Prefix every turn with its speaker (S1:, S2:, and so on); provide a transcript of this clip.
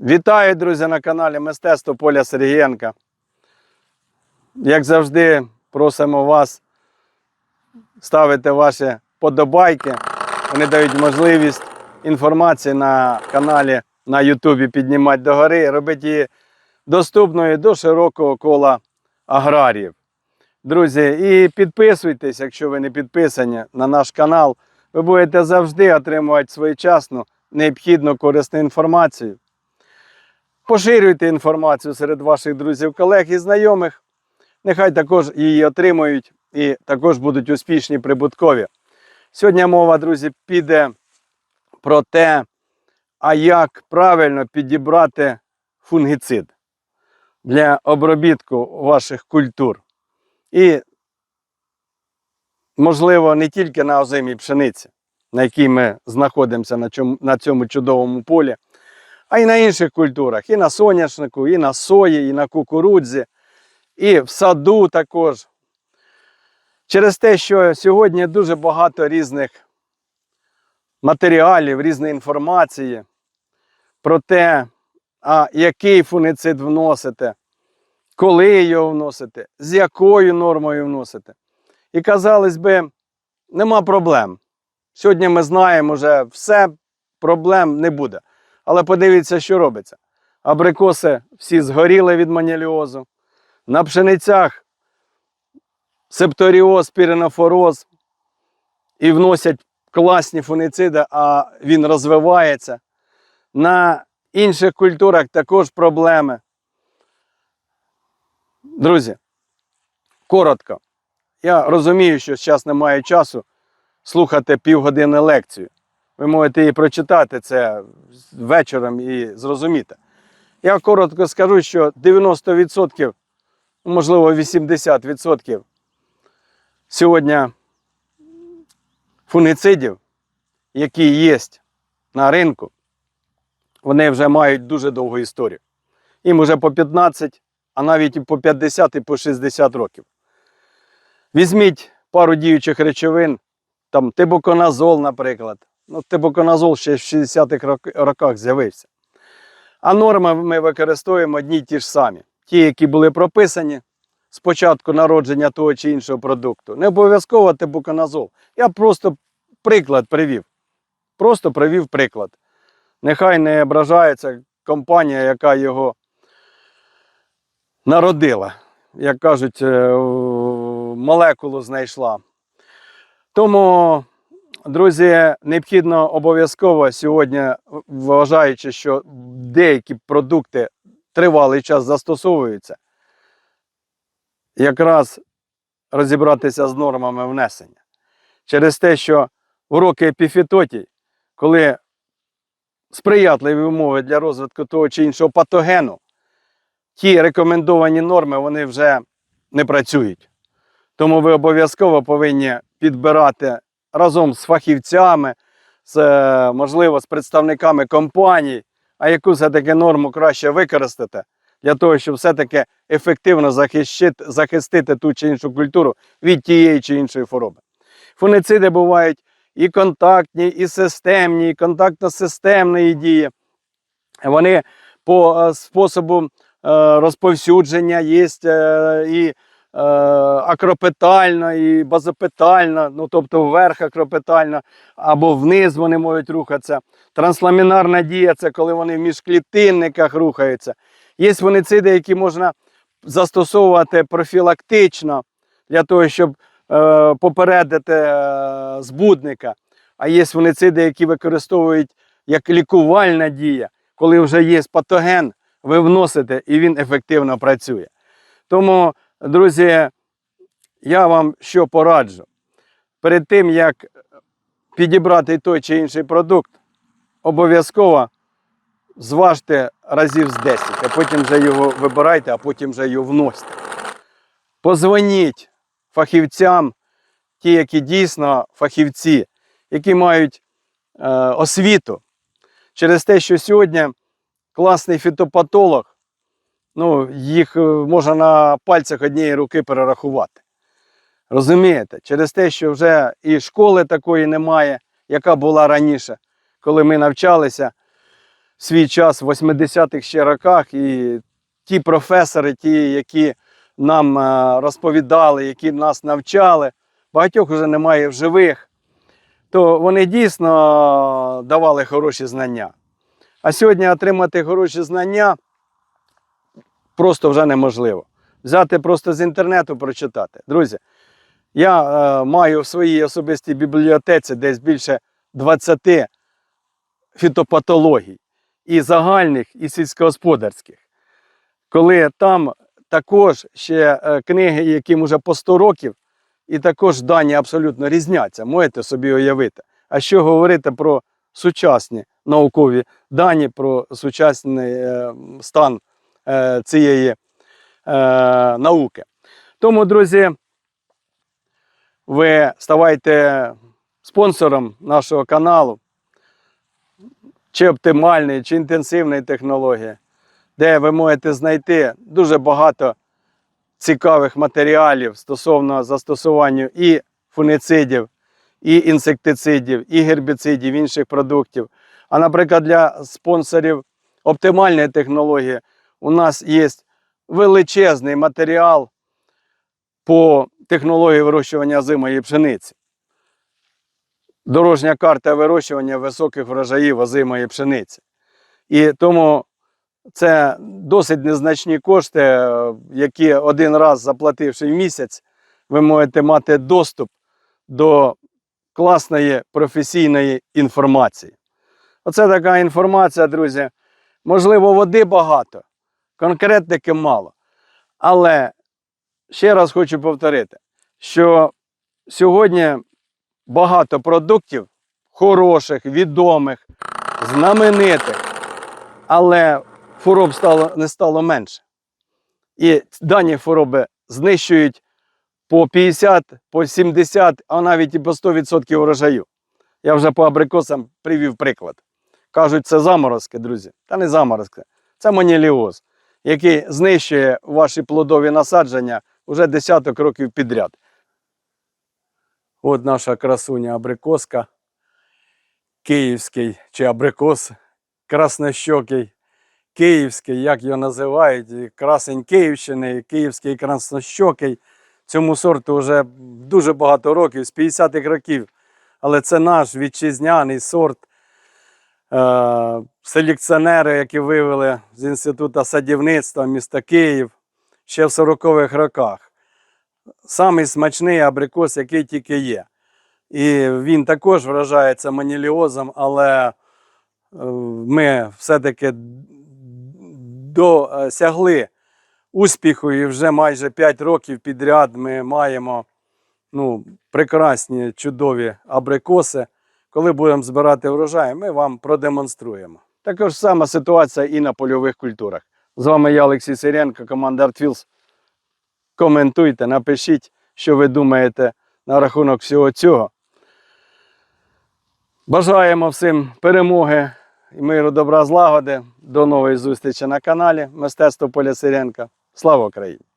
S1: Вітаю, друзі, на каналі Мистецтво Поля Сергієнка. Як завжди, просимо вас ставити ваші подобайки. Вони дають можливість інформації на каналі на Ютубі піднімати догори, робити її доступною до широкого кола аграріїв. Друзі, і підписуйтесь, якщо ви не підписані на наш канал. Ви будете завжди отримувати своєчасну необхідну корисну інформацію. Поширюйте інформацію серед ваших друзів, колег і знайомих. Нехай також її отримують і також будуть успішні прибуткові. Сьогодні мова, друзі, піде про те, а як правильно підібрати фунгіцид для обробітку ваших культур. І, можливо, не тільки на озимій пшениці, на якій ми знаходимося на цьому, чудовому полі, а й на інших культурах, і на соняшнику, і на сої, і на кукурудзі, і в саду також. Через те, що сьогодні дуже багато різних матеріалів, різної інформації про те, а який фунгицид вносите, коли його вносите, з якою нормою вносите. І казалось би, нема проблем. Сьогодні ми знаємо вже все, проблем не буде. Але подивіться, що робиться. Абрикоси всі згоріли від маніліозу. На пшеницях септоріоз, піренофороз і вносять класні фунициди, а він розвивається. На інших культурах також проблеми. Друзі, коротко. Я розумію, що зараз немає часу слухати півгодини лекцію. Ви можете її прочитати це вечором і зрозуміти. Я коротко скажу, що 90%, можливо, 80% сьогодні фунгицидів, які є на ринку, вони вже мають дуже довгу історію. Їм вже по 15, а навіть і по 50 і по 60 років. Візьміть пару діючих речовин, там тибуконазол, наприклад. Ну, тибуконазол ще в 60-х роках з'явився. А норми ми використовуємо одні й ті ж самі. Ті, які були прописані з початку народження того чи іншого продукту. Не обов'язково тибуконазол. Я просто приклад привів. Просто привів приклад. Нехай не ображається компанія, яка його народила. Як кажуть, е, молекулу знайшла. Тому Друзі, необхідно обов'язково сьогодні, вважаючи, що деякі продукти тривалий час застосовуються, якраз розібратися з нормами внесення. Через те, що в роки епіфітотій, коли сприятливі умови для розвитку того чи іншого патогену, ті рекомендовані норми вони вже не працюють. Тому ви обов'язково повинні підбирати разом з фахівцями, з, е, можливо, з представниками компаній, а яку все-таки норму краще використати для того, щоб все-таки ефективно захищити, захистити ту чи іншу культуру від тієї чи іншої хвороби. Фунициди бувають і контактні, і системні, і контактно-системної дії. Вони по е, способу е, розповсюдження є і е, акропетально, і базопетально, ну тобто вверх акропетально, або вниз вони можуть рухатися. Трансламінарна дія це коли вони в міжклітинниках рухаються. Є фунициди, які можна застосовувати профілактично для того, щоб е, попередити е, збудника. А є фунициди, які використовують як лікувальна дія, коли вже є патоген, ви вносите і він ефективно працює. Тому, друзі, я вам що пораджу. Перед тим, як підібрати той чи інший продукт, обов'язково зважте разів з 10, а потім вже його вибирайте, а потім вже його вносите. Позвоніть фахівцям, ті, які дійсно фахівці, які мають е, освіту. Через те, що сьогодні класний фітопатолог, ну, їх е, можна на пальцях однієї руки перерахувати. Розумієте? Через те, що вже і школи такої немає, яка була раніше, коли ми навчалися. в свій час в 80-х ще роках, і ті професори, ті, які нам е, розповідали, які нас навчали, багатьох вже немає в живих, то вони дійсно давали хороші знання. А сьогодні отримати хороші знання просто вже неможливо. Взяти просто з інтернету прочитати. Друзі, я е, маю в своїй особистій бібліотеці десь більше 20 фітопатологій і загальних, і сільськогосподарських. Коли там також ще е, книги, яким уже по 100 років, і також дані абсолютно різняться, можете собі уявити. А що говорити про сучасні наукові дані, про сучасний е, стан е, цієї е, науки. Тому, друзі, ви ставайте спонсором нашого каналу, чи оптимальної, чи інтенсивної технології, де ви можете знайти дуже багато цікавих матеріалів стосовно застосування і фунгицидів, і інсектицидів, і гербіцидів, інших продуктів. А, наприклад, для спонсорів оптимальної технології у нас є величезний матеріал по технології вирощування озимої пшениці. Дорожня карта вирощування високих врожаїв озимої пшениці. І тому це досить незначні кошти, які один раз заплативши в місяць, ви можете мати доступ до класної професійної інформації. Оце така інформація, друзі. Можливо, води багато, конкретники мало. Але ще раз хочу повторити, що сьогодні багато продуктів хороших, відомих, знаменитих, але хвороб стало, не стало менше. І дані хвороби знищують по 50, по 70, а навіть і по 100% урожаю. Я вже по абрикосам привів приклад. Кажуть, це заморозки, друзі. Та не заморозки, це маніліоз, який знищує ваші плодові насадження вже десяток років підряд. От наша красуня абрикоска, київський чи абрикос, краснощокий, київський, як його називають, красень Київщини, київський краснощокий. Цьому сорту вже дуже багато років, з 50-х років. Але це наш вітчизняний сорт. Е, селекціонери, які вивели з Інституту садівництва міста Київ ще в 40-х роках. Самий смачний абрикос, який тільки є. І він також вражається маніліозом, але е, ми все-таки досягли успіху і вже майже 5 років підряд ми маємо ну, прекрасні чудові абрикоси. Коли будемо збирати врожай, ми вам продемонструємо. Також сама ситуація і на польових культурах. З вами я, Олексій Сиренко, команда ArtFields. Коментуйте, напишіть, що ви думаєте на рахунок всього цього. Бажаємо всім перемоги і миру, добра, злагоди. До нової зустрічі на каналі Мистецтво Поля Сиренка. Слава Україні!